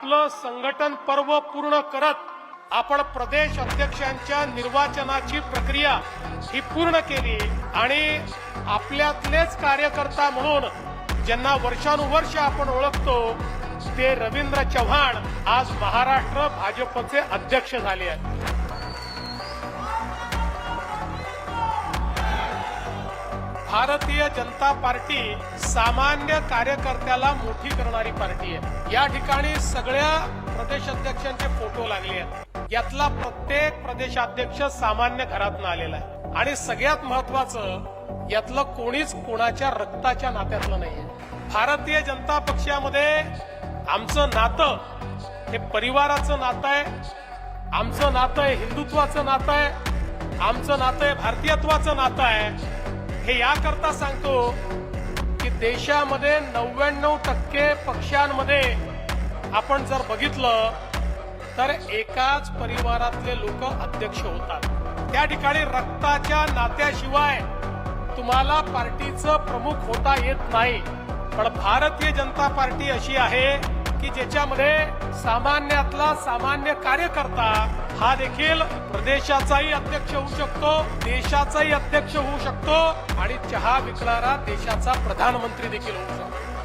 आपलं संघटन पर्व पूर्ण करत आपण प्रदेश अध्यक्षांच्या निर्वाचनाची प्रक्रिया ही पूर्ण केली आणि आपल्यातलेच कार्यकर्ता म्हणून ज्यांना वर्षानुवर्ष आपण ओळखतो ते रवींद्र चव्हाण आज महाराष्ट्र भाजपचे अध्यक्ष झाले आहेत. भारतीय जनता पार्टी सामान्य कार्यकर्त्याला मोठी करणारी पार्टी आहे. या ठिकाणी सगळ्या प्रदेशाध्यक्षांचे फोटो लागले आहेत. यातला प्रत्येक प्रदेशाध्यक्ष सामान्य घरातून आलेला आहे. आणि सगळ्यात महत्वाचं यातलं कोणीच कोणाच्या रक्ताच्या नात्यातलं नाहीये. भारतीय जनता पक्षामध्ये आमचं नातं हे परिवाराचं नातं आहे. आमचं नातं आहे हिंदुत्वाचं नातं आहे. आमचं नातं आहे भारतीयत्वाचं नातं आहे. हे याकरता सांगतो की देशामध्ये नव्याण्णव टक्के पक्षांमध्ये आपण जर बघितलं तर एकाच परिवारातले लोक अध्यक्ष होतात. त्या ठिकाणी रक्ताच्या नात्याशिवाय तुम्हाला पार्टीचं प्रमुख होता येत नाही. पण भारतीय जनता पार्टी अशी आहे की ज्याच्यामध्ये सामान्यातला सामान्य कार्यकर्ता हा देखील प्रदेशाचाही अध्यक्ष होऊ शकतो देशाचाही अध्यक्ष होऊ शकतो आणि चहा विकणारा देशाचा प्रधानमंत्री देखील होऊ शकतो.